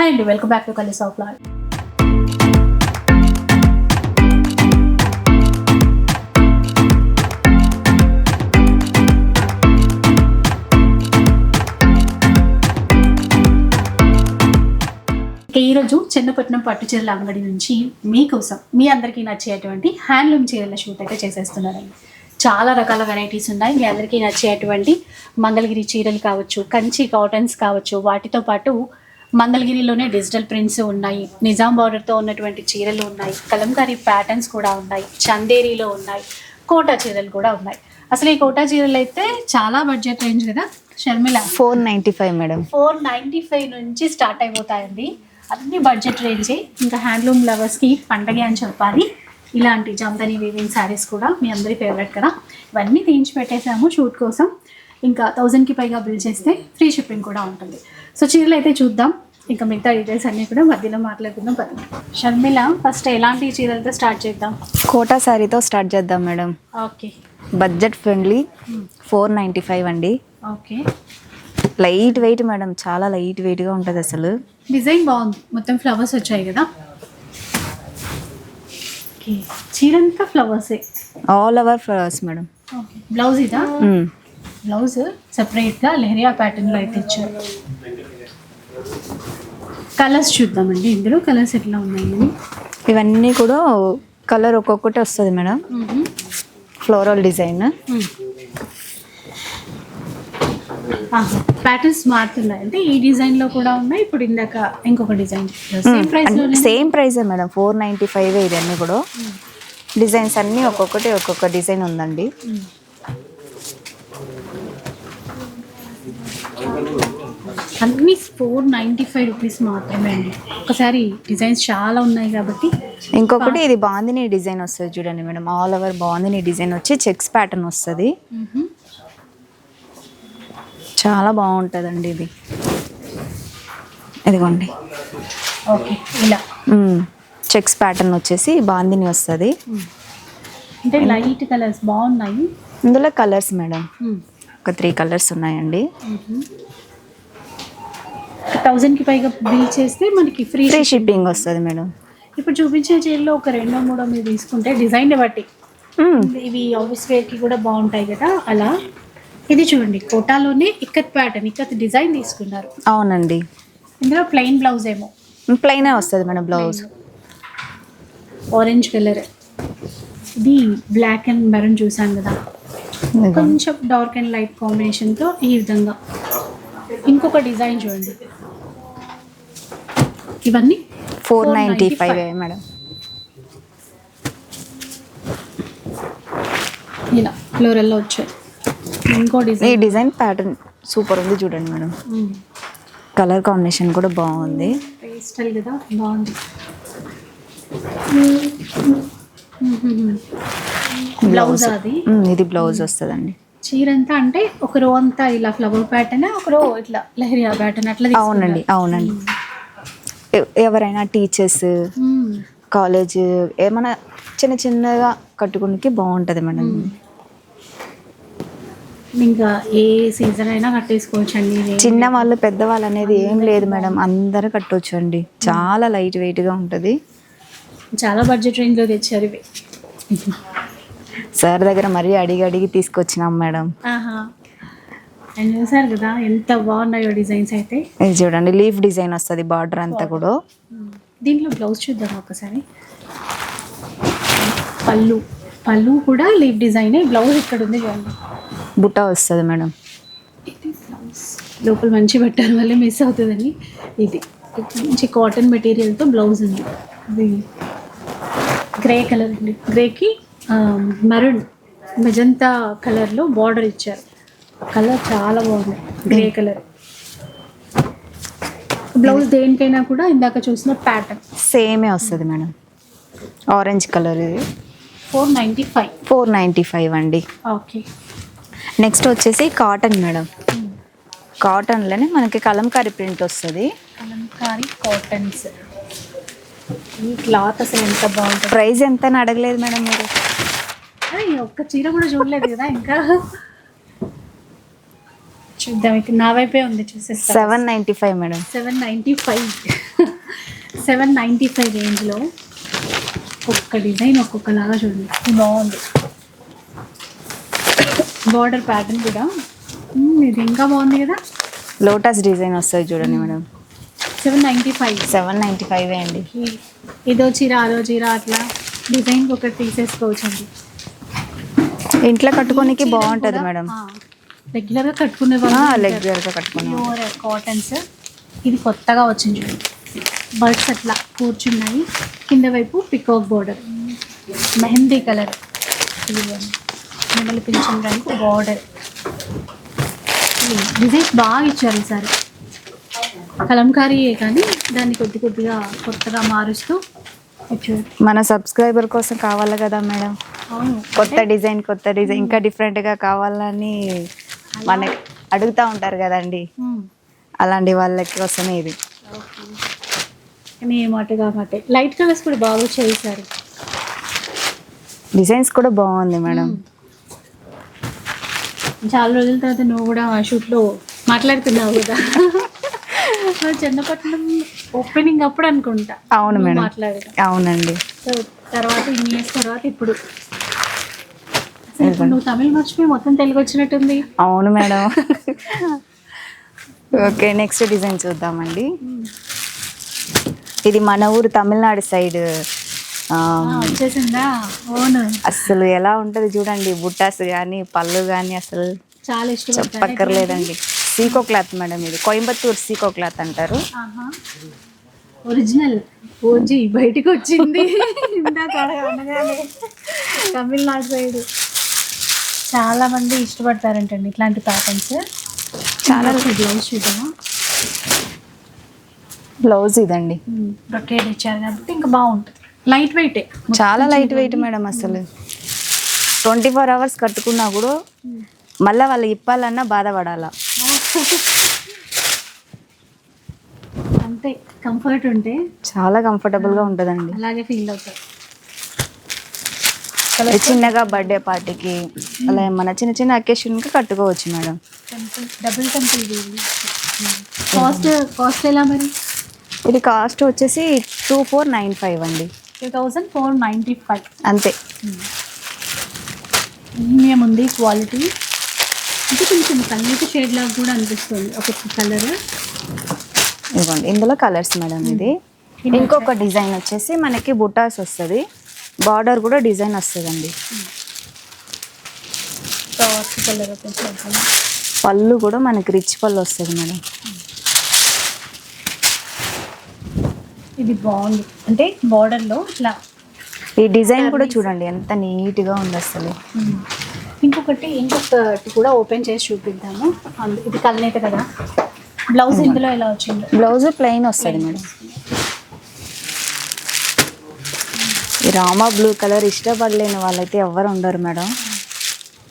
Hi అండి welcome back to Kalis of Lal ఈరోజు చిన్నపట్నం పట్టు చీరల అంగడి నుంచి మీకోసం మీ అందరికీ నచ్చేటువంటి హ్యాండ్లూమ్ చీరల షూట్ అయితే చేసేస్తున్నారండి. చాలా రకాల వెరైటీస్ ఉన్నాయి. మీ అందరికీ నచ్చేటువంటి మంగళగిరి చీరలు కావచ్చు కంచి కాటన్స్ కావచ్చు వాటితో పాటు మంగళగిరిలోనే డిజిటల్ ప్రింట్స్ ఉన్నాయి నిజాం బార్డర్తో ఉన్నటువంటి చీరలు ఉన్నాయి కలంకారీ ప్యాటర్న్స్ కూడా ఉన్నాయి చందేరీలో ఉన్నాయి కోటా చీరలు కూడా ఉన్నాయి. అసలు ఈ కోటా చీరలు అయితే చాలా బడ్జెట్ రేంజ్ కదా Sharmila? Four ninety five madam. Four ninety five నుంచి స్టార్ట్ అయిపోతాయండి. అన్ని బడ్జెట్ రేంజే. ఇంకా హ్యాండ్లూమ్ లవర్స్కి పండగ అని చెప్పాలి. ఇలాంటి జందని వీవింగ్ శారీస్ కూడా మీ అందరి ఫేవరెట్ కదా. ఇవన్నీ తీయించి పెట్టేసాము షూట్ కోసం. ఇంకా థౌజండ్కి పైగా బిల్ చేస్తే ఫ్రీ షిప్పింగ్ కూడా ఉంటుంది. సో చీరలు అయితే చూద్దాం. ఇంకా మిగతా డీటెయిల్స్ అన్నీ కూడా మధ్యలో మాట్లాడుకుందాం. పదండి షర్మిల ఫస్ట్ ఎలాంటి చీరలతో స్టార్ట్ చేద్దాం? కోటా శారీతో స్టార్ట్ చేద్దాం madam. Okay. Budget friendly four ninety five అండి. ఓకే. లైట్ వెయిట్ మేడం చాలా లైట్ వెయిట్గా ఉంటుంది అసలు. డిజైన్ బాగుంది. మొత్తం ఫ్లవర్స్ వచ్చాయి కదా. చీరంతా ఫ్లవర్సే all over flowers madam. Blouse ఇదా? బ్లౌజ్ సెపరేట్గా లెహరియా ప్యాటర్న్లో అయితే ఇచ్చారు. కలర్స్ చూద్దామండి. ఇందులో కలర్స్ ఎట్లా ఉన్నాయి ఇవన్నీ కూడా కలర్ ఒక్కొక్కటి వస్తుంది మేడం. ఫ్లోరల్ డిజైన్ ప్యాటర్న్స్ మారుతున్నాయి అంటే ఈ డిజైన్లో కూడా ఉన్నాయి. ఇప్పుడు ఇందాక ఇంకొక డిజైన్ సేమ్ ప్రైస్ సేమ్ ప్రైజే మేడం. ఫోర్ నైంటీ ఫైవ్ ఇవన్నీ కూడా. డిజైన్స్ అన్నీ ఒక్కొక్కటి ఒక్కొక్క డిజైన్ ఉందండి. అన్ని ఫోర్ నైంటీ ఫైవ్ రూపీస్ మాత్రమే అండి. ఒకసారి డిజైన్స్ చాలా ఉన్నాయి కాబట్టి ఇంకొకటి ఇది బాందిని డిజైన్ వస్తుంది చూడండి madam. All over bandhani design వచ్చి చెక్స్ ప్యాటర్న్ వస్తుంది. చాలా బాగుంటుందండి ఇది. ఇదిగోండి. ఓకే ఇలా. చెక్స్ ప్యాటర్న్ వచ్చేసి బాందిని వస్తుంది. అంటే లైట్ కలర్స్ బాగున్నాయి? ఇందులో కలర్స్ మేడం. ఒక త్రీ కలర్స్ ఉన్నాయండి. థౌజండ్కి పైగా బిల్ చేస్తే మనకి ఫ్రీ ఫ్రీ షిప్పింగ్. వస్తుంది మేడం. ఇప్పుడు చూపించే చీరలో ఒక రెండో మూడో మీరు తీసుకుంటే డిజైన్ బట్టి. ఇవి ఆఫీస్ వేర్కి కూడా బాగుంటాయి కదా అలా. ఇది చూడండి కోటాలోనే ఇక్కత్ ప్యాటర్న్ ఇక్కత్ డిజైన్ తీసుకున్నారు. అవునండి. ఇందులో ప్లెయిన్ బ్లౌజ్ ఏమో. ప్లెయినే వస్తుంది మేడం బ్లౌజ్. Orange colour. ఇది బ్లాక్ అండ్ మెరూన్ చూసాం కదా. కొంచెం డార్క్ అండ్ లైట్ కాంబినేషన్తో ఈ విధంగా. ఇంకొక డిజైన్ చూడండి. ఇవన్నీ? Four ninety five madam. ఇలా ఫ్లోరల్లో వచ్చాయి. ఇంకో ఈ డిజైన్ డిజైన్ ప్యాటర్న్ సూపర్ ఉంది చూడండి మేడం. కలర్ కాంబినేషన్ కూడా బాగుంది. పేస్టల్ కదా బాగుంది. బ్లౌజ్ అది. ఇది బ్లౌజ్ వస్తుందండి. చీర అంతా అంటే ఒక రో అంతా ఇలా ఫ్లవర్ ప్యాటర్న్ ఒక రో ఇట్లా లహరియా ప్యాటర్న్ అట్లా. అవునండి అవునండి. ఎవరైనా టీచర్స్. కాలేజ్ ఏమైనా చిన్న చిన్నగా కట్టుకునికి బాగుంటుంది మేడం. ఇంకా ఏ సీజన్ అయినా కట్టేసుకోవచ్చు అండి చిన్న వాళ్ళు పెద్దవాళ్ళు అనేది ఏం లేదు మేడం. అందరూ కట్టొచ్చు అండి చాలా లైట్ వెయిట్గా ఉంటుంది. చాలా బడ్జెట్ రేంజ్లో తెచ్చారు ఇవి. సార్ దగ్గర మరీ అడిగి అడిగి తీసుకొచ్చినాం మేడం. అండ్ చూసారు కదా ఎంత బాగున్నాయో డిజైన్స్ అయితే. ఇది చూడండి లీఫ్ డిజైన్ వస్తుంది బార్డర్ అంతా కూడా. దీంట్లో బ్లౌజ్ చూద్దాం ఒకసారి? పళ్ళు. పళ్ళు కూడా లీవ్ డిజైన్ బ్లౌజ్ ఇక్కడ ఉంది చూడండి. బుట్ట వస్తుంది మేడం. ఇది బ్లౌజ్. లోపల మంచి పెట్టారు మళ్ళీ మిస్ అవుతుందని. ఇది మంచి కాటన్ మెటీరియల్తో బ్లౌజ్ ఉంది. ఇది గ్రే కలర్ అండి. గ్రేకి మెరూన్ మెజంతా కలర్లో బార్డర్ ఇచ్చారు. కలర్ చాలా బాగుంది. గ్రే కలర్ బ్లౌజ్ దేనికైనా కూడా ఇందాక చూసిన ప్యాటర్న్ సేమే వస్తుంది మేడం. ఆరెంజ్ కలర్ ఇది. Four ninety five four ninety five అండి. ఓకే నెక్స్ట్ వచ్చేసి కాటన్ మేడం. కాటన్లోనే మనకి కలంకారీ ప్రింట్ వస్తుంది. కలంకారీ కాటన్స్ ఈ క్లాత్ అసలు ఎంత బాగుంటుంది. ప్రైస్ ఎంత అని అడగలేదు మేడం మీరు. ఒక్క చీర కూడా చూడలేదు కదా ఇంకా. చూద్దాం ఇక నా వైపే ఉంది చూసేస్తా seven ninety five madam. Seven ninety five. Seven ninety five రేంజ్లో ఒక్కొక్క డిజైన్ ఒక్కొక్కలాగా చూడండి. బాగుంది. బార్డర్ ప్యాటర్న్ కూడా. ఇది ఇంకా బాగుంది కదా? లోటస్ డిజైన్ వస్తుంది చూడండి madam. Seven ninety five. Seven ninety five అండి. ఇదో చీర అదో చీర అట్లా. డిజైన్ ఒకటి తీసేసుకోవచ్చు అండి ఇంట్లో కట్టుకోనికి బాగుంటుంది మేడం. రెగ్యులర్గా కట్టుకునే రెగ్యులర్గా కట్టుకున్నాం ప్యూర్ కాటన్స్ ఇది కొత్తగా వచ్చింది బర్డ్స్ అట్లా కూర్చున్నాయి. కింద వైపు పికాక్ బోర్డర్ మెహందీ కలర్ మిమ్మల్ని రంగు బార్డర్ డిజైన్స్ బాగా ఇచ్చారు ఈసారి కలంకారీయే కానీ దాన్ని కొద్ది కొద్దిగా కొత్తగా మారుస్తూ మన సబ్స్క్రైబర్ కోసం కావాలి కదా మేడం? కొత్త డిజైన్ కొత్త డిజైన్. ఇంకా different గా కావాలని మన అడుగుతూ ఉంటారు కదండి. మ్మ్. అలాంటి వాళ్ళకి కోసమే ఇది. మాట లైట్ కలర్స్ కూడా బాగా చేశారు డిజైన్స్ కూడా బాగుంది మేడం. చాలా రోజుల తర్వాత నువ్వు కూడా షూట్లో మాట్లాడుతున్నావు కదా. చిన్నపట్నం ఓపెనింగ్ అప్పుడు అనుకుంటా అవును మేడం. మాట్లాడడం అవునండి. తర్వాత ఇన్ని ఇయర్స్ తర్వాత ఇప్పుడు. నువ్వు తమిళ్ మర్చిపోయి మొత్తం తెలుగు వచ్చినట్టుంది. అవును మేడం. ఓకే నెక్స్ట్ డిజైన్ చూద్దామండి. ఇది మన ఊరు తమిళనాడు సైడ్ వచ్చేసిందా? అవును? అసలు ఎలా ఉంటుంది చూడండి బుట్టాస్ కానీ పళ్ళు కానీ అసలు చాలా ఇష్టపడతాను చెప్పక్కర్లేదండి. సీకో క్లాత్ మేడం ఇది కోయంబత్తూర్ సీకో క్లాత్ అంటారు. ఒరిజినల్ ఓజీ బయటికి వచ్చింది. ఇందాక తమిళనాడు సైడ్. చాలా మంది ఇష్టపడతారంటండి ఇట్లాంటి ప్యాటర్న్స్ చాలా బ్లౌజ్ చూద్దామా బ్లౌజ్ ఇదండి. బ్రొకేడ్ ఇచ్చారు కాబట్టి ఇంకా బాగుంటుంది. లైట్ వెయిటే చాలా లైట్ వెయిట్ మేడం అసలు. ట్వంటీ ఫోర్ అవర్స్ కట్టుకున్నా కూడా మళ్ళీ వాళ్ళు ఇప్పాలన్నా బాధపడాలా. అంతే కంఫర్ట్ ఉంటే చాలా కంఫర్టబుల్గా ఉంటుందండి. అలాగే ఫీల్ అవుతారు. చిన్నగా బర్త్డే పార్టీకి అలా మన చిన్న చిన్న అకేషన్కి కట్టుకోవచ్చు madam. Double temple cost cost ఎలా మరి? ఇది కాస్ట్ వచ్చేసి టూ ఫోర్ నైన్ ఫైవ్ అండి. Two thousand four ninety five. అంతే. ప్రీమియం ఉంది క్వాలిటీ. అంటే కొంచెం కన్నీటి షేడ్ లాగా కూడా అనిపిస్తుంది ఒక్కొక్క కలర్. ఇదిగోండి ఇందులో కలర్స్ మేడం ఇది. ఇంకొక డిజైన్ వచ్చేసి మనకి బుటాస్ వస్తుంది. బార్డర్ కూడా డిజైన్ వస్తుందండి. పళ్ళు కూడా మనకి రిచ్ పళ్ళు వస్తుంది మేడం. ఇది బాగుంది. అంటే బార్డర్లో ఇట్లా ఈ డిజైన్ కూడా చూడండి ఎంత నీట్గా ఉంది అసలు. ఇంకొకటి ఇంకొకటి కూడా ఓపెన్ చేసి చూపిద్దాము. ఇది కలనేత కదా. బ్లౌజ్ ఇందులో ఎలా వచ్చిందో. బ్లౌజ్ ప్లెయిన్ వస్తుంది మేడం ఈ రామా బ్లూ కలర్ ఇష్టపడలేని వాళ్ళైతే ఎవరు ఉండరు మేడం.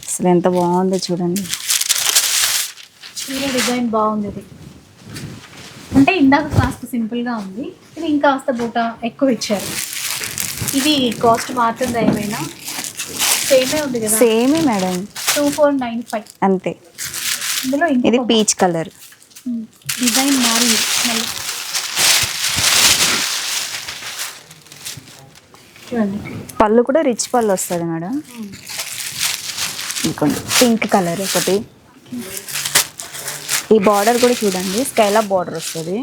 అసలు ఎంత బాగుందో చూడండి. చీర డిజైన్ బాగుంది. ఇది అంటే ఇందాక కాస్త సింపుల్గా ఉంది. ఇది ఇంకాస్త బూట ఎక్కువ ఇచ్చారు. ఇది కాస్ట్ మారుతుందా ఏమైనా? సేమే ఉంది కదా. సేమే madam. Two four nine five. అంతే. ఇందులో ఇది పీచ్ కలర్. డిజైన్ మారింది. మళ్ళీ చూడండి. పళ్ళు కూడా రిచ్ పళ్ళు వస్తుంది మేడం. ఇంకోండి పింక్ కలర్ ఒకటి. ఈ బార్డర్ కూడా చూడండి స్కైలాప్ బార్డర్ వస్తుంది.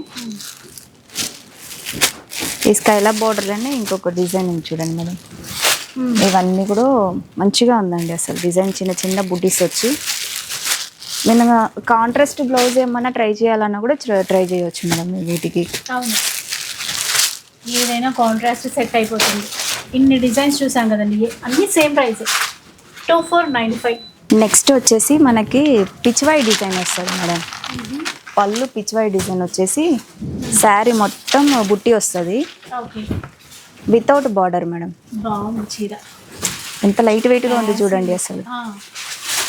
ఈ స్కైలాప్ బార్డర్లోనే ఇంకొక డిజైన్ చూడండి మేడం. ఉమ్. ఇవన్నీ కూడా మంచిగా ఉందండి అసలు డిజైన్ చిన్న చిన్న బుటీస్ వచ్చి. నేను కాంట్రాస్ట్ బ్లౌజ్ ఏమన్నా ట్రై చేయాలన్నా కూడా ట్రై చేయవచ్చు మేడం వీటికి. అవును. ఏదైనా కాంట్రాస్ట్ సెట్ అయిపోతుంది. ఇన్ని డిజైన్స్ చూసాం కదండి. అన్ని same price. Two four nine five. Next వచ్చేసి మనకి పిచ్వాయి డిజైన్ వస్తుంది మేడం. పళ్ళు పిచ్వాయి డిజైన్ వచ్చేసి శారీ మొత్తం బుట్టి వస్తుంది. Without border madam. చీర. ఎంత లైట్ వెయిట్గా ఉంది చూడండి అసలు.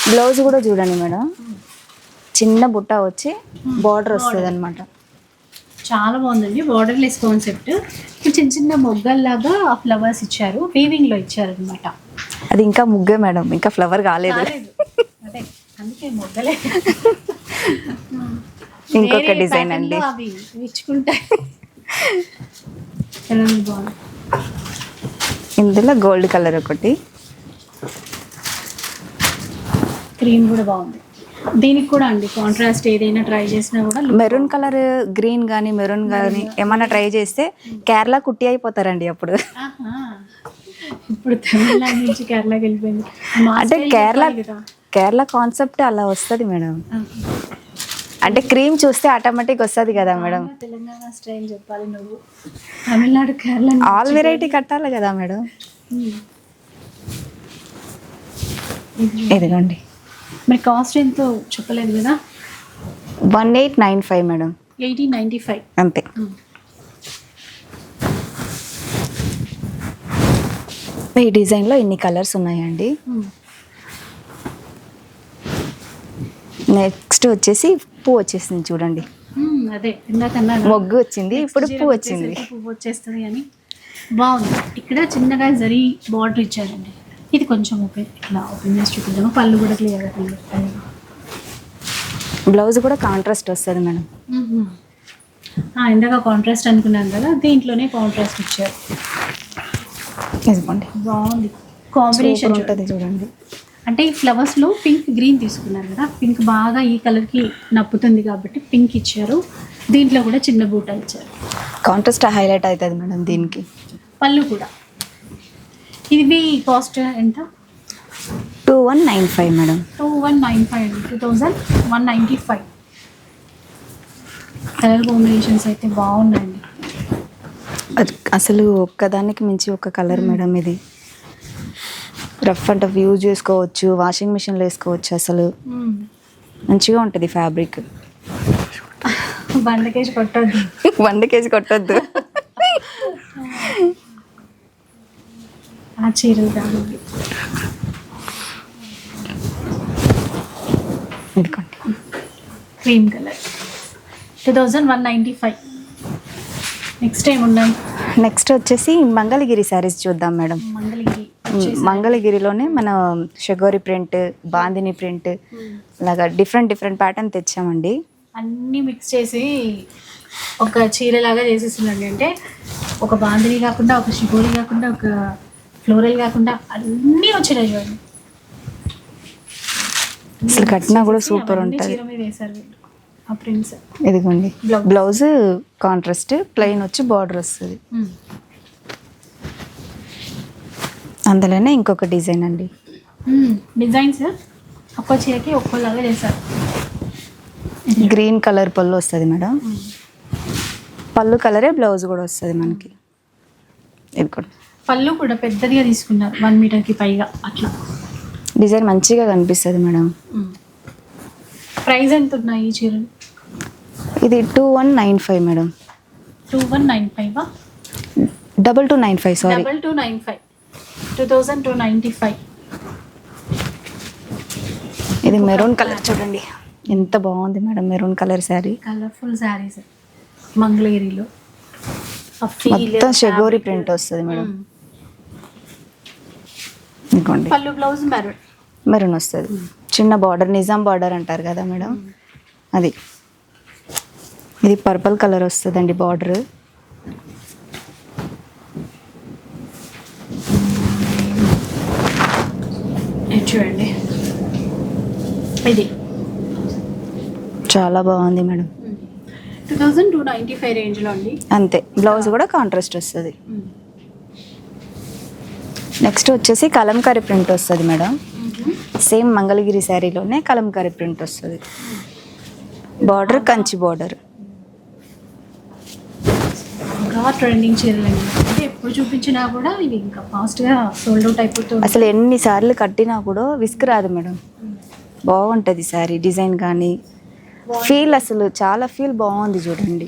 బ్లౌజ్ కూడా చూడండి మేడం. చిన్న బుట్ట వచ్చి బార్డర్ వస్తుంది అనమాట చాలా బాగుందండి. బార్డర్ లెస్ కాన్సెప్ట్ చిన్న చిన్న మొగ్గల్లాగా ఫ్లవర్స్ ఇచ్చారు. వీవింగ్లో ఇచ్చారు అనమాట అది ఇంకా ముగ్గే మేడం. ఇంకా ఫ్లవర్ కాలేదు. అదే అందుకే మొగ్గలే. ఇంకొక డిజైన్ అండి. అవి బాగుంది. ఇందులో గోల్డ్ కలర్ ఒకటి. క్రీమ్ కూడా బాగుంది. దీనికి కూడా అండి కాంట్రాస్ట్ ఏదైనా ట్రై చేసినా కూడా మెరూన్ కలర్ గ్రీన్ కానీ మెరూన్ కానీ ఏమన్నా ట్రై చేస్తే కేరళ కుట్టి అయిపోతారండి అప్పుడు. ఇప్పుడు తమిళనాడు నుంచి కేరళకి వెళ్ళిపోయింది అంటే కేరళ. కేరళ కాన్సెప్ట్ అలా వస్తుంది మేడం. అంటే క్రీమ్ చూస్తే ఆటోమేటిక్ వస్తుంది కదా మేడం తెలంగాణ స్టైల్ చెప్పాలి నువ్వు తమిళనాడు కేరళ ఆల్ వెరైటీ కట్టాలి కదా మేడం. ఇది ఇదిగోండి మరి కాస్ట్ ఎంతో చెప్పలేదు కదా? One eight nine five madam. Eighteen ninety five. అంతే. ఈ డిజైన్లో ఇన్ని కలర్స్ ఉన్నాయండి? నెక్స్ట్ వచ్చేసి పువ్వు వచ్చేసింది చూడండి. అదే మొగ్గు వచ్చింది ఇప్పుడు పువ్వు వచ్చింది. పువ్వు వచ్చేస్తుంది అని. బాగుంది. ఇక్కడ చిన్నగా జరీ బార్డర్ ఇచ్చారండి. ఇది కొంచెం ఓపెన్ ఇట్లా ఓపెన్ చేసి చూపిద్దాము? పళ్ళు కూడా క్లియర్గా క్లియర్ బ్లౌజ్ కూడా కాంట్రాస్ట్ వస్తుంది మేడం. ఇందాక కాంట్రాస్ట్ అనుకున్నాను కదా దీంట్లోనే కాంట్రాస్ట్ ఇచ్చారు. ఇదిగోండి. బాగుంది. కాంబినేషన్ ఉంటుంది చూడండి. అంటే ఈ ఫ్లవర్స్లో పింక్ గ్రీన్ తీసుకున్నారు కదా పింక్ బాగా ఈ కలర్కి నప్పుతుంది కాబట్టి పింక్ ఇచ్చారు. దీంట్లో కూడా చిన్న బూట ఇచ్చారు. కాంట్రాస్ట్ హైలైట్ అవుతుంది మేడం దీనికి. పళ్ళు కూడా. ఇది కాస్ట్ ఎంత? Two one nine five madam two one nine five two thousand one ninety five colour combinations అయితే బాగున్నాయండి. అది- అసలు ఒక్కదానికి మించి ఒక కలర్ మేడం ఇది. రఫ్ అండ్ టఫ్ యూజ్ చేసుకోవచ్చు వాషింగ్ మిషన్లో వేసుకోవచ్చు అసలు. మంచిగా ఉంటుంది ఫ్యాబ్రిక్ బండకేసి కొట్టద్దు. వంద కేజీ కొట్టద్దు. ఆ చీరలు కావాలి. ఇదిగోండి. Cream colour. Two thousand one ninety five. Next time ఉన్నాయి నెక్స్ట్ వచ్చేసి మంగళగిరి శారీస్ చూద్దాం మేడం. మంగళగిరి మంగళగిరిలోనే మన షగోరి ప్రింట్ బాందిని ప్రింట్ అలాగా డిఫరెంట్ డిఫరెంట్ ప్యాటర్న్ తెచ్చామండి. అన్నీ మిక్స్ చేసి ఒక చీరలాగా చేసేసిందండి అంటే ఒక బాందిని కాకుండా ఒక షిగోరి కాకుండా ఒక ఫ్లోరల్ కాకుండా అన్నీ వచ్చినాయి చూడండి. అసలు కట్టినా కూడా సూపర్ ఉంటుంది. ఇదిగోండి. బ్లౌజ్ కాంట్రాస్ట్ ప్లెయిన్ వచ్చి బార్డర్ వస్తుంది. అందులోనే ఇంకొక డిజైన్ అండి. డిజైన్స్ ఒక్కో చీరకి ఒక్కోలాగా చేశారు. గ్రీన్ కలర్ పళ్ళు వస్తుంది మేడం. పళ్ళు కలరే బ్లౌజ్ కూడా వస్తుంది మనకి. ఇది కూడా పళ్ళు కూడా పెద్దదిగా తీసుకున్నారు వన్ మీటర్కి పైగా అట్లా. డిజైన్ మంచిగా కనిపిస్తుంది మేడం. ప్రైస్ ఎంత ఉన్నాయి ఈ చీరలు? ఇది two one nine five madam. Two one nine five double two nine five sorry double two nine five two thousand two ninety five ఇది మెరూన్ కలర్ చూడండి. ఎంత బాగుంది madam maroon colour sari colourful saris మంగళగిరిలో. మొత్తం షెగోరి. Print వస్తుంది madam. ఇదిగోండి. పళ్ళు blouse maroon. Maroon వస్తుంది. చిన్న బార్డర్ నిజాం బార్డర్ అంటారు కదా మేడం? అది. ఇది పర్పుల్ కలర్ వస్తుందండి బార్డర్. చూడండి. ఇది. చాలా బాగుంది madam. Two thousand two ninety five రేంజ్లో అండి. అంతే. బ్లౌజ్ కూడా కాంట్రాస్ట్ వస్తుంది. నెక్స్ట్ వచ్చేసి కలంకారీ ప్రింట్ వస్తుంది మేడం. సేమ్ మంగళగిరి శారీలోనే కలంకారీ ప్రింట్ వస్తుంది. బార్డర్ కంచి బార్డర్ ట్రెండింగ్ అంటే ఎప్పుడు చూపించినా కూడా ఇవి ఇంకా ఫాస్ట్గా సోల్డ్ అవుట్ అయిపోతుంది అసలు ఎన్నిసార్లు కట్టినా కూడా విసుగు రాదు మేడం. బాగుంటుంది శారీ డిజైన్ కానీ. ఫీల్ అసలు చాలా ఫీల్ బాగుంది చూడండి.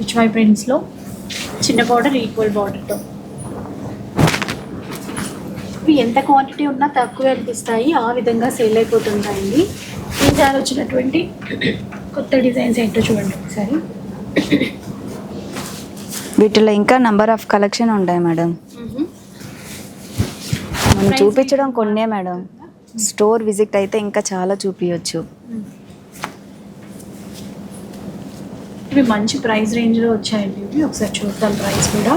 రిచ్ వై ప్రింట్స్లో చిన్న బార్డర్ ఈక్వల్ బార్డర్తో ఇవి ఎంత క్వాంటిటీ ఉన్నా తక్కువ అనిపిస్తాయి ఆ విధంగా సేల్ అయిపోతుంటాయండి. ఈసారి వచ్చినటువంటి కొత్త డిజైన్స్ ఏంటో చూడండి ఒకసారి. వీటిలో ఇంకా నంబర్ ఆఫ్ కలెక్షన్ ఉంటాయి మేడం. మనం చూపించడం కొన్నే మేడం. స్టోర్ విజిట్ అయితే ఇంకా చాలా చూపించవచ్చు ఇవి మంచి ప్రైస్ రేంజ్లో వచ్చాయండి. ఇవి ఒకసారి చూద్దాం ప్రైస్ కూడా.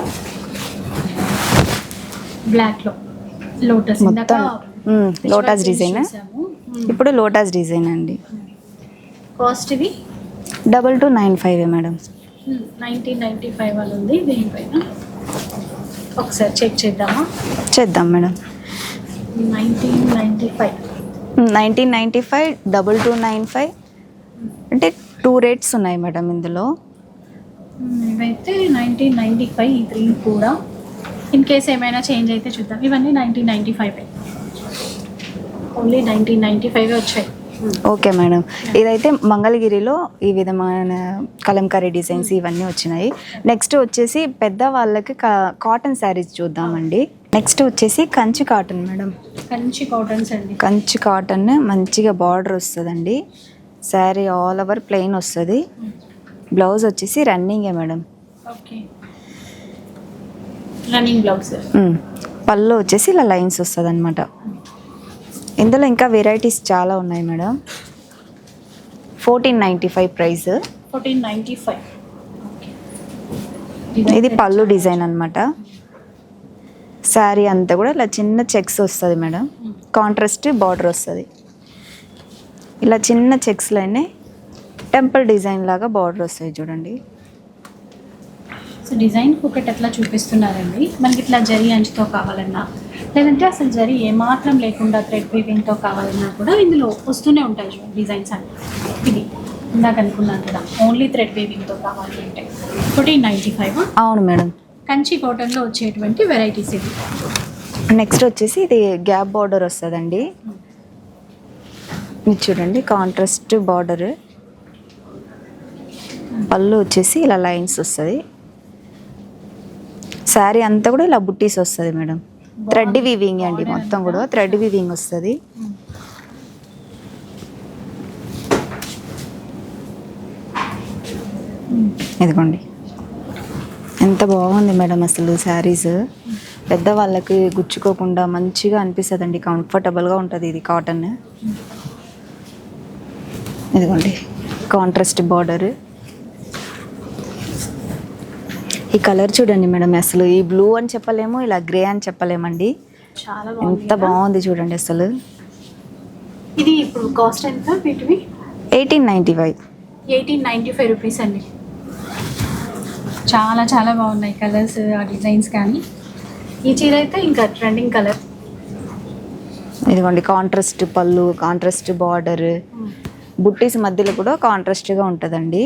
బ్లాక్లో లోటస్ మొత్తం. లోటస్ డిజైన్ ఇప్పుడు లోటస్ డిజైన్ అండి. కాస్ట్ ఇవి? Double two nine five madam. Nineteen ninety five అని ఉంది. దీనిపైన? ఒకసారి చెక్ చేద్దామా? చేద్దాం madam. Nineteen ninety five nineteen ninety five double two nine five అంటే టూ రేట్స్ ఉన్నాయి మేడం ఇందులో. ఇవైతే నైన్టీన్ నైంటీ ఫైవ్ ఈ త్రీ కూడా. ఇన్ కేస్ ఏమైనా చేంజ్ అయితే చూద్దాం. ఇవన్నీ nineteen ninety five only nineteen ninety five వచ్చాయి. Okay madam. ఇదైతే మంగళగిరిలో ఈ విధమైన కలంకారీ డిజైన్స్ ఇవన్నీ వచ్చినాయి. నెక్స్ట్ వచ్చేసి పెద్ద వాళ్ళకి కాటన్ శారీస్ చూద్దామండి. నెక్స్ట్ వచ్చేసి Kanchi cotton madam. Kanchi cottons అండి. కంచి కాటన్ మంచిగా బార్డర్ వస్తుందండి. శారీ ఆల్ ఓవర్ ప్లెయిన్ వస్తుంది. బ్లౌజ్ వచ్చేసి రన్నింగే మేడం. ఓకే. Running blouse. పళ్ళు వచ్చేసి ఇలా లైన్స్ వస్తుంది అనమాట ఇందులో ఇంకా వెరైటీస్ చాలా ఉన్నాయి madam. Fourteen ninety five price fourteen ninety five ఇది పళ్ళు డిజైన్ అనమాట శారీ అంతా కూడా ఇలా చిన్న చెక్స్ వస్తుంది మేడం. కాంట్రాస్ట్ బార్డర్ వస్తుంది. ఇలా చిన్న చెక్స్లోనే టెంపుల్ డిజైన్ లాగా బార్డర్ వస్తాయి చూడండి. సో డిజైన్ ఒకటి ఎట్లా చూపిస్తున్నారండి? మనకి ఇట్లా జరీ అంచుతో కావాలన్నా లేదంటే అసలు జరీ ఏమాత్రం లేకుండా థ్రెడ్ వీవింగ్తో కావాలన్నా కూడా ఇందులో వస్తూనే ఉంటాయి చూడండి డిజైన్స్ అన్ని. ఇది ఇందాక అనుకున్నాను కూడా ఓన్లీ థ్రెడ్ వీవింగ్తో కావాలి అంటే. ఫోర్టీన్ నైంటీ ఫైవ్ అవును మేడం. కంచి కాటన్లో వచ్చేటువంటి వెరైటీస్ ఇవి. నెక్స్ట్ వచ్చేసి ఇది గ్యాప్ బార్డర్ వస్తుందండి. ఇది చూడండి కాంట్రాస్ట్ బార్డర్ పళ్ళు వచ్చేసి ఇలా లైన్స్ వస్తుంది. శారీ అంతా కూడా ఇలా బుట్టీస్ వస్తుంది మేడం. థ్రెడ్ వీవింగ్ అండి మొత్తం కూడా థ్రెడ్ వీవింగ్ వస్తుంది. ఇదిగోండి. ఎంత బాగుంది మేడం అసలు శారీస్ పెద్ద వాళ్ళకి గుచ్చుకోకుండా మంచిగా అనిపిస్తుందండి కంఫర్టబుల్గా ఉంటుంది ఇది కాటన్ ఇదిగోండి కాంట్రాస్ట్ బార్డర్ ఈ కలర్ చూడండి మేడం అసలు ఈ బ్లూ అని చెప్పలేము ఇలా గ్రే అని చెప్పలేమండి. చాలా ఎంత బాగుంది చూడండి అసలు. ఇది ఇప్పుడు కాస్ట్ ఎంత వీటివి? Eighteen ninety five. Eighteen ninety five rupees అండి. చాలా చాలా బాగున్నాయి కలర్స్ ఆ డిజైన్స్ కానీ. ఈ చీర అయితే ఇంకా ట్రెండింగ్ కలర్ ఇదిగోండి కాంట్రాస్ట్ పళ్ళు కాంట్రాస్ట్ బార్డర్ బుట్టీస్ మధ్యలో కూడా కాంట్రాస్ట్గా ఉంటుందండి.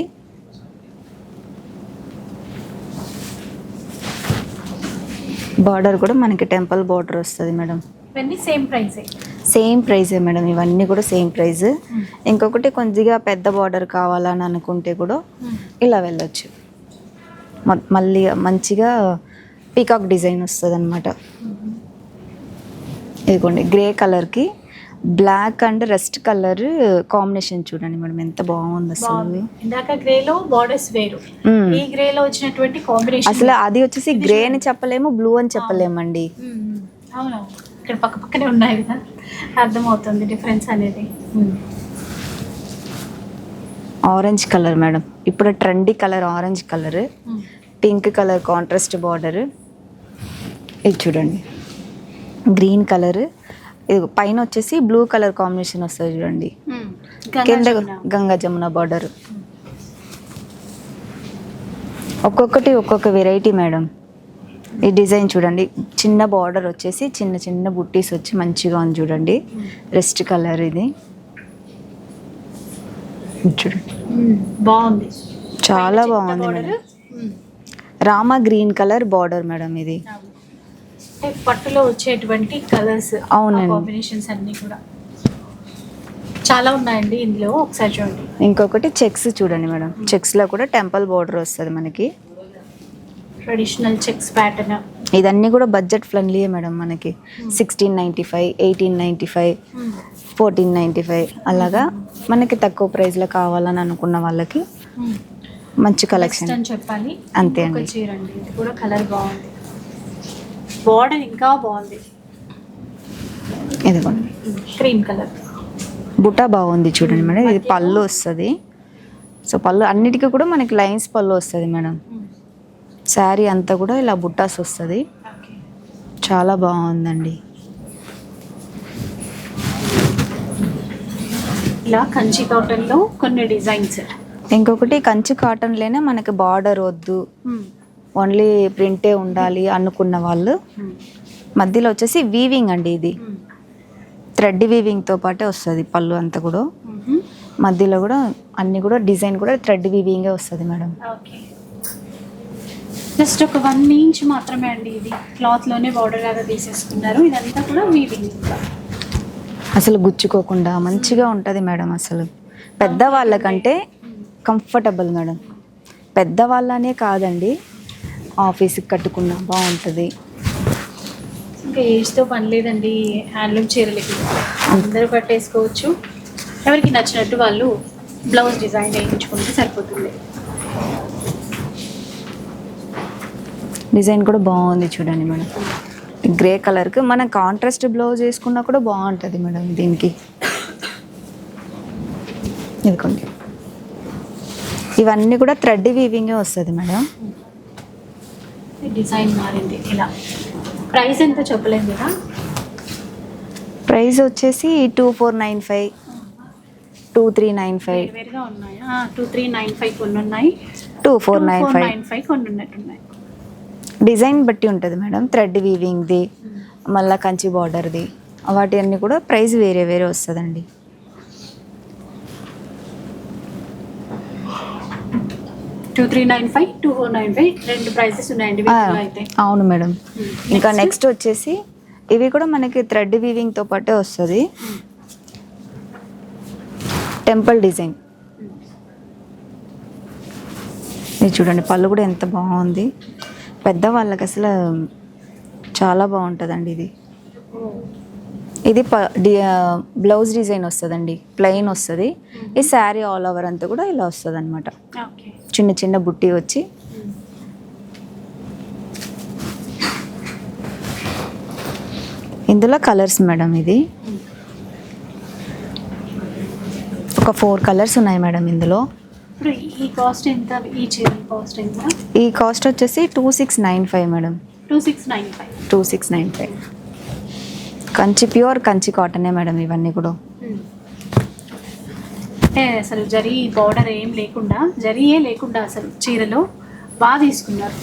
బార్డర్ కూడా మనకి టెంపుల్ బార్డర్ వస్తుంది మేడం. ఇవన్నీ సేమ్ ప్రైసే సేమ్ ప్రైజే మేడం ఇవన్నీ కూడా సేమ్ ప్రైజ్ ఇంకొకటి కొద్దిగా పెద్ద బార్డర్ కావాలని అనుకుంటే కూడా ఇలా వెళ్ళొచ్చు. మళ్ళీ మంచిగా పీకాక్ డిజైన్ వస్తుంది అనమాట ఇదిగోండి గ్రే కలర్కి black and rest colour combination చూడండి మేడం ఎంత బాగుంది అసలు. ఇందాక గ్రేలో బార్డర్స్ వేరు. ఈ గ్రేలో వచ్చినటువంటి కాంబినేషన్ అసలు అది వచ్చేసి గ్రే అని చెప్పలేము బ్లూ అని చెప్పలేమండి. ఇక్కడ పక్క పక్కనే ఉన్నాయి కదా. అర్థమవుతుంది డిఫరెన్స్ అనేది. Orange colour madam. ఇప్పుడు trendy colour orange colour. Pink colour contrast border. ఇది చూడండి. గ్రీన్ కలర్ ఇది పైన వచ్చేసి బ్లూ కలర్ కాంబినేషన్ వస్తుంది చూడండి. కింద జమున. గంగా జమున బార్డర్ ఒక్కొక్కటి ఒక్కొక్క వెరైటీ మేడం ఈ డిజైన్ చూడండి. చిన్న బార్డర్ వచ్చేసి చిన్న చిన్న బుట్టీస్ వచ్చి మంచిగా ఉంది చూడండి. రెస్ట్ కలర్ ఇది. చూడండి. బాగుంది. చాలా బాగుంది. Madam. Rama green colour border madam ఇది. పట్టులో వచ్చేటువంటి కలర్స్ అవునండి. కాంబినేషన్స్ అన్ని కూడా. చాలా ఉన్నాయండి ఇందులో. ఒకసారి చూడండి. ఇంకొకటి చెక్స్ చూడండి మేడం. చెక్స్లో కూడా టెంపుల్ బార్డర్ వస్తుంది మనకి. ట్రెడిషనల్ చెక్స్ ప్యాటర్న్ ఇదన్నీ కూడా బడ్జెట్ ఫ్రెండ్లీయే మేడం మనకి. Sixteen ninety five eighteen ninety five fourteen ninety five అలాగా మనకి తక్కువ ప్రైస్లో కావాలని అనుకున్న వాళ్ళకి మంచి కలెక్షన్ అని చెప్పాలి. అంతే అండి. కూడా కలర్ బాగుంది. బార్డర్ ఇంకా బాగుంది. ఇదిగోండి క్రీమ్ కలర్. బుట్ట బాగుంది చూడండి మేడం. ఇది పళ్ళు వస్తుంది. సో పళ్ళు అన్నిటికీ కూడా మనకి లైన్స్ పళ్ళు వస్తుంది మేడం. శారీ అంతా కూడా ఇలా బుట్టాస్ వస్తుంది. చాలా బాగుందండి. ఇలా కంచి కాటన్లో కొన్ని డిజైన్స్. ఇంకొకటి కంచి కాటన్లోనే మనకి బార్డర్ వద్దు. ఓన్లీ ప్రింటే ఉండాలి అనుకున్న వాళ్ళు. మధ్యలో వచ్చేసి వీవింగ్ అండి ఇది. థ్రెడ్ వీవింగ్తో పాటే వస్తుంది పళ్ళు అంతా కూడా. మధ్యలో కూడా అన్ని కూడా డిజైన్ కూడా థ్రెడ్ వీవింగే వస్తుంది మేడం. జస్ట్ ఒక వన్ ఇంచ్ మాత్రమే అండి ఇది. క్లాత్లోనే బార్డర్ లాగా తీసేసుకున్నారు. ఇదంతా కూడా వీవింగ్ అసలు గుచ్చుకోకుండా మంచిగా ఉంటుంది మేడం అసలు. పెద్ద వాళ్ళకంటే కంఫర్టబుల్ మేడం. పెద్ద వాళ్ళనే కాదండి. ఆఫీస్కి కట్టుకున్నా బాగుంటుంది. ఇంకా ఏజ్తో పని లేదండి హ్యాండ్లూమ్ చీరలకి. అందరూ కట్టేసుకోవచ్చు. ఎవరికి నచ్చినట్టు వాళ్ళు బ్లౌజ్ డిజైన్ వేయించుకుంటే సరిపోతుంది. డిజైన్ కూడా బాగుంది చూడండి మేడం. గ్రే కలర్కి మనం కాంట్రాస్ట్ బ్లౌజ్ వేసుకున్నా కూడా బాగుంటుంది మేడం దీనికి. ఇదిగోండి. ఇవన్నీ కూడా థ్రెడ్ వీవింగే వస్తుంది మేడం. డిజైన్ మారింది. ఇలా. ప్రైస్ ఎంత చెప్పలేదు కదా? ప్రైస్ వచ్చేసి two four nine five. Two three nine five. వేరుగా ఉన్నాయా. టూ త్రీ నైన్ ఫైవ్ కొన్ని ఉన్నాయి two four nine five. Nine five కొన్ని ఉన్నట్టున్నాయి డిజైన్ బట్టి ఉంటుంది మేడం. థ్రెడ్ వీవింగ్ది మళ్ళీ కంచి బార్డర్ది. వాటి అన్నీ కూడా ప్రైస్ వేరే వేరే వస్తుందండి. Two three nine five two four nine five రెండు ప్రైసెస్ ఉన్నాయండి వీటిలో అయితే. అవును మేడం. Hmm. ఇంకా? నెక్స్ట్ వచ్చేసి ఇవి కూడా మనకి థ్రెడ్ వీవింగ్తో పాటే వస్తుంది. టెంపుల్ డిజైన్ ఇది చూడండి పళ్ళు కూడా ఎంత బాగుంది. పెద్ద వాళ్ళకి అసలు చాలా బాగుంటుందండి ఇది. ఇది ప డి బ్లౌజ్ డిజైన్ వస్తుందండి ప్లెయిన్ వస్తుంది. ఈ శారీ ఆల్ ఓవర్ అంతా కూడా ఇలా వస్తుంది అనమాట చిన్న చిన్న బుట్టి వచ్చి ఇందులో కలర్స్ మేడం ఇది. ఒక ఫోర్ కలర్స్ ఉన్నాయి మేడం ఇందులో. ఈ కాస్ట్ ఎంత? ఈ కాస్ట్ ఎంత? ఈ కాస్ట్ వచ్చేసి two six nine five madam. Two six nine five. Two six nine five. Kanchi pure Kanchi కాటనే madam ఇవన్నీ కూడా. అసలు జరీ బార్డర్ ఏం లేకుండా జరీయే లేకుండా అసలు చీరలో బాగా తీసుకున్నారు.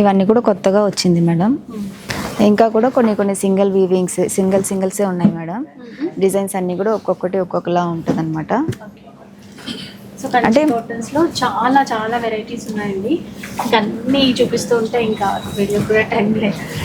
ఇవన్నీ కూడా కొత్తగా వచ్చింది మేడం. ఇంకా కూడా కొన్ని కొన్ని సింగిల్ వీవింగ్స్ సింగిల్ సింగిల్సే ఉన్నాయి మేడం. డిజైన్స్ అన్నీ కూడా ఒక్కొక్కటి ఒక్కొక్కలా ఉంటుంది అనమాట సో అంటే- లో చాలా చాలా వెరైటీస్ ఉన్నాయండి. ఇంకా అన్ని చూపిస్తూ ఉంటే ఇంకా వీడియో కూడా టైం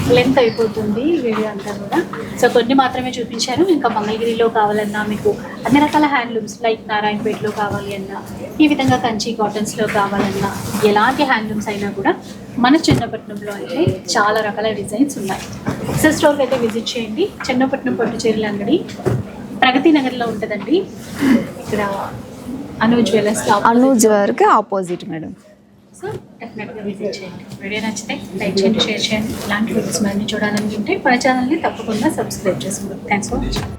లెంత్ అయిపోతుంది వీడియో అంతా కూడా. సో కొన్ని మాత్రమే చూపించారు ఇంకా మంగళగిరిలో కావాలన్నా మీకు అన్ని రకాల హ్యాండ్లూమ్స్ లైక్ నారాయణపేటలో కావాలి అన్నా ఈ విధంగా కంచి కాటన్స్లో కావాలన్నా ఎలాంటి హ్యాండ్లూమ్స్ అయినా కూడా మన చిన్నపట్నంలో అయితే చాలా రకాల డిజైన్స్ ఉన్నాయి. ఎక్సెల్ స్టోర్కి అయితే విజిట్ చేయండి. చిన్నపట్నం పట్టు చీరల అంగడి ప్రగతి నగర్లో ఉంటుందండి. ఇక్కడ అను జ్యువెలర్స్ అనూజ్ వరకు ఆపోజిట్ మేడం సో డెఫినెట్గా విజిట్ చేయండి వీడియో నచ్చితే లైక్ చేయండి షేర్ చేయండి. ఇలాంటి వీడియోస్ మరిన్ని చూడాలనుకుంటే మన ఛానల్ని తప్పకుండా సబ్స్క్రైబ్ చేసుకోండి. Thanks for watching